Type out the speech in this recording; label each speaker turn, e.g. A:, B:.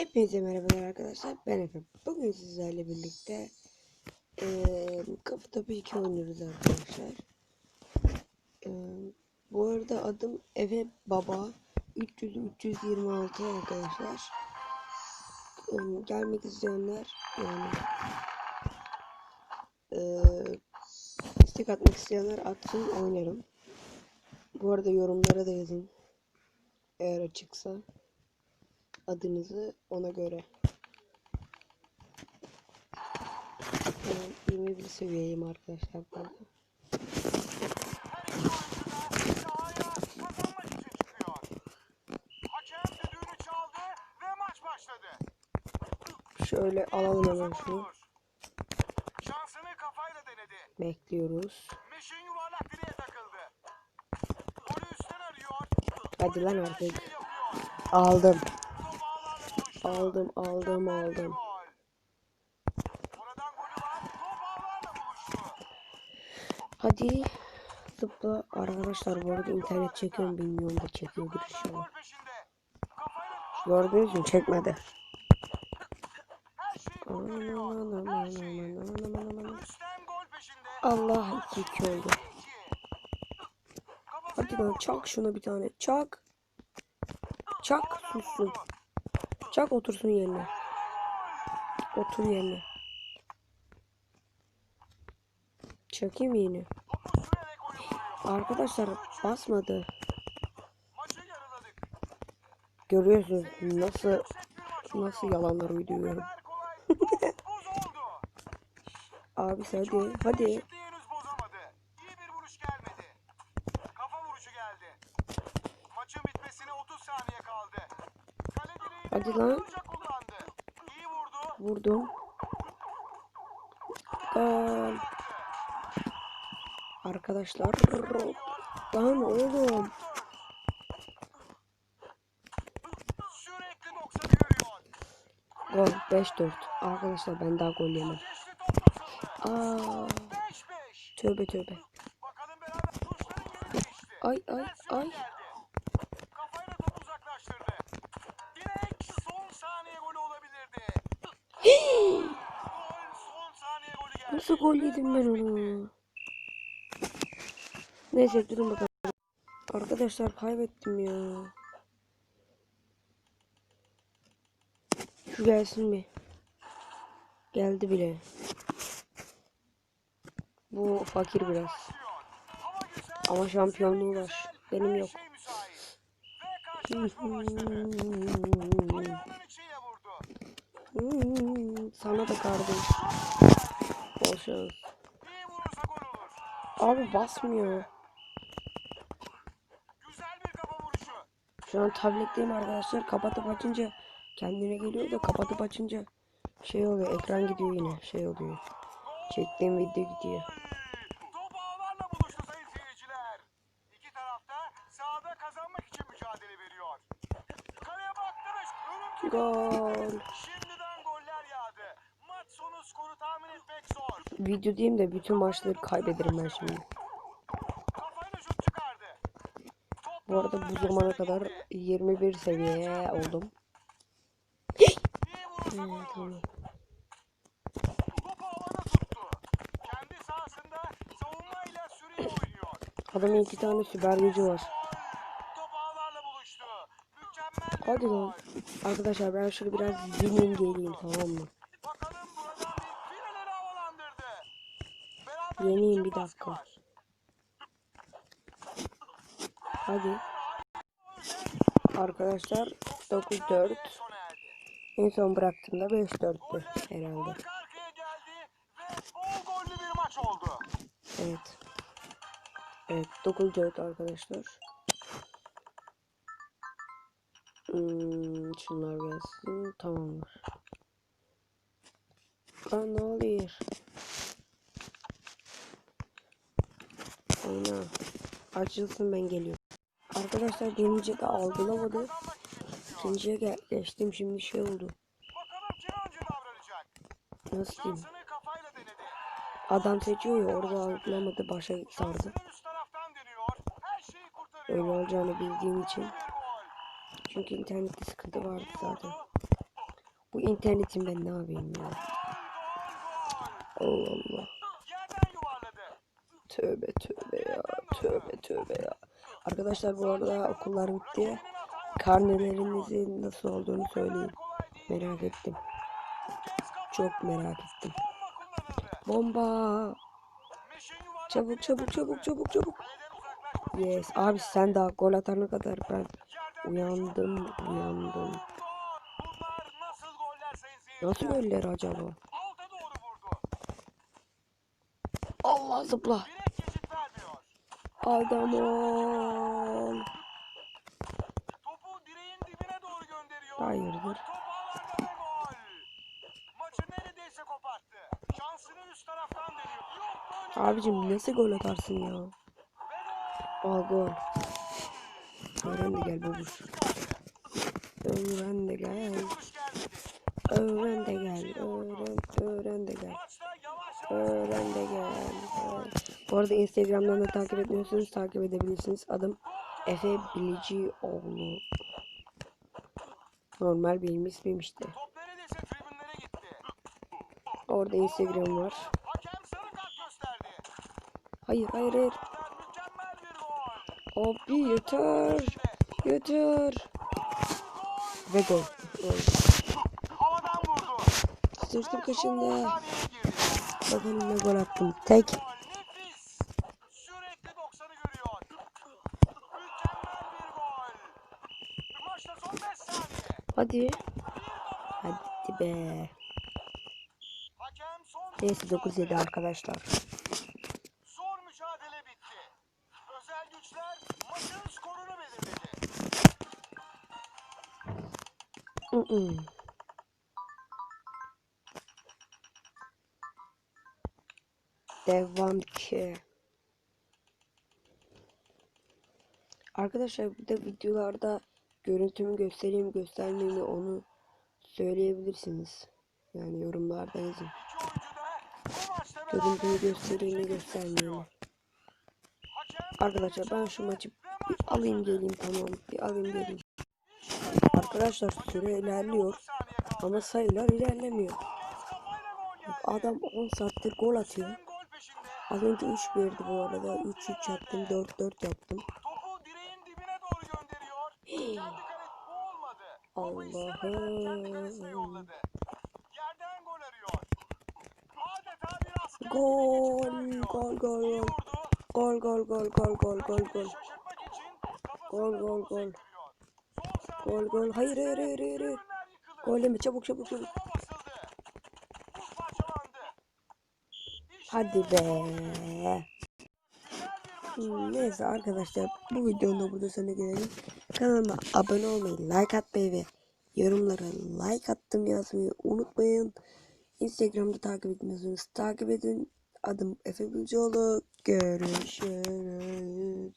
A: Hepinize merhabalar arkadaşlar. Ben Efe. Bugün sizlerle birlikte eee Kapı Topu 2 oynuyoruz arkadaşlar. Eee, bu arada adım Efe Baba 300 326 arkadaşlar. Eee, gelmek isteyenler yani eee istek atmak isteyenler atsın oynarım. Bu arada yorumlara da yazın. Eğer açıksa adınızı ona göre. Ben 21 seviyeyim arkadaşlar bu arada.
B: Sahaya kazanmak için çıkıyor. Hakem düdüğünü çaldı ve maç başladı.
A: Şöyle alalım hemen şunu. Bekliyoruz. Hadi lan artık. Aldım. Aldım aldım aldım. Hadi zıpla. Arkadaşlar bu arada internet çekiyorum bilmiyorum da çekiyordur inşallah. Gördünüz mü çekmedi.
B: her şeyi kurtarıyor. Her şeyi. Üstten gol peşinde.
A: Allah 2-2 oldu. Hadi lan çak şuna bir tane. Çak. Çak sussun. Çak otursun yerine. Otur yerine. Çakayım yine. Arkadaşlar basmadı. Görüyorsunuz nasıl nasıl yalanlar uyduruyorum. Abi hadi hadi. Hadi lan. Vurdum. Gol. Arkadaşlar. Lan oğlum.
B: Sürekli 90'ı görüyor.
A: Gol 5-4. Arkadaşlar ben daha gol yemem. Aa,
B: 5-5.
A: tövbe tövbe. Ay ay ay.
B: geldi. Kafayla topu uzaklaştırdı. Direkt son saniye golü olabilirdi. Gol son saniye golü geldi.
A: Nasıl gol yedim ben onu? Neyse durun bakalım. Arkadaşlar kaybettim ya. Şu gelsin mi? Geldi bile. Bu fakir biraz. Ama şampiyonluğu var. Benim yok. Sana da kardeş.
B: Gol olur.
A: Abi basmıyor. Şu an tabletteyim arkadaşlar. Kapatıp açınca kendine geliyor da kapatıp açınca şey oluyor. Ekran gidiyor yine. Şey oluyor. Çektiğim video gidiyor.
B: Top
A: Video diyeyim de bütün maçları kaybederim ben şimdi. Bu arada bu zamana kadar
B: gitti.
A: 21 seviyeye oldum.
B: Oynuyor.
A: Adamın iki tane süper gücü var. Hadi lan. Arkadaşlar ben şöyle biraz yeneyim geleyim tamam mı?
B: Bakalım buradan bir fileleri havalandırdı. İçin
A: bir dakika. Hadi. Arkadaşlar 9-4.
B: Sona erdi.
A: En son bıraktığımda 5-4'tü
B: Goller
A: herhalde. Evet. Evet 9-4 arkadaşlar. Hmm, şunlar gelsin. Tamamdır. Lan ne oluyor? Açılsın ben geliyorum. Arkadaşlar birinci de algılamadı. İkinciye geçtim şimdi şey oldu. Nasıl diyeyim? Adam seçiyor ya orada algılamadı başa sardı. Öyle olacağını bildiğim için. Çünkü internette sıkıntı vardı zaten. Bu internetin ben ne yapayım ya. Allah Allah. Tövbe tövbe ya. Tövbe tövbe ya. Arkadaşlar bu arada okullar bitti. Karnelerinizin nasıl olduğunu söyleyin. Merak ettim. Çok merak ettim. Bomba. Çabuk çabuk çabuk çabuk çabuk. Yes. Abi sen daha gol atana kadar ben uyandım uyandım.
B: Nasıl goller
A: acaba? Allah zıpla. Adam ol.
B: Topu direğin dibine doğru gönderiyor.
A: Hayırdır? Abicim nasıl gol atarsın ya?
B: Ve gol.
A: Öğren de gel babuş. Öğren de gel. Öğren de gel. Öğren, öğren de gel. Öğren de gel. Bu arada Instagram'dan da takip etmiyorsanız takip edebilirsiniz. Adım Efe Bilicioğlu. Normal benim ismim işte. Orada Instagram var. Hayır hayır hayır. Abi yeter. Yeter. Ve gol.
B: Ve
A: kaşında. Bakalım ne gol attım. Tek. Hadi. Hadi be. Neyse
B: düdüğü
A: 9-7
B: çaldı.
A: arkadaşlar.
B: Zor mücadele bitti. Özel güçler maçın skorunu belirledi.
A: Mm-mm. Devam ki. Arkadaşlar bu da videolarda görüntümü göstereyim göstermeyeyim onu söyleyebilirsiniz. Yani yorumlarda yazın. Görüntümü göstereyim mi göstermeyeyim mi? Arkadaşlar ben şu maçı bir alayım geleyim tamam bir alayım geleyim. Arkadaşlar süre ilerliyor
B: 30 saniye kaldı.
A: ama sayılar ilerlemiyor. Adam 10 saattir gol atıyor. Az önce 3 verdi bu arada. 3-3 yaptım. 4-4 yaptım.
B: Topu direğin dibine doğru gönderiyor. Kendi kale bu olmadı. Topu istemeden kendi kalesine yolladı. Yerden gol arıyor. Adeta bir asker
A: Gol, gol, gol, gol. Gol gol gol gol gol gol gol. Gol, gol, gol. Gol Hayır hayır hayır hayır. hayır. Gol yeme çabuk çabuk çabuk. Hadi be.
B: güzel bir maç
A: Hmm,
B: vardı.
A: Neyse arkadaşlar bu videonun da burada sonuna gelelim. Kanalıma abone olmayı, like atmayı ve yorumlara like attım yazmayı unutmayın. Instagram'da takip etmiyorsanız takip edin. Adım Efe Gülcioğlu. Görüşürüz.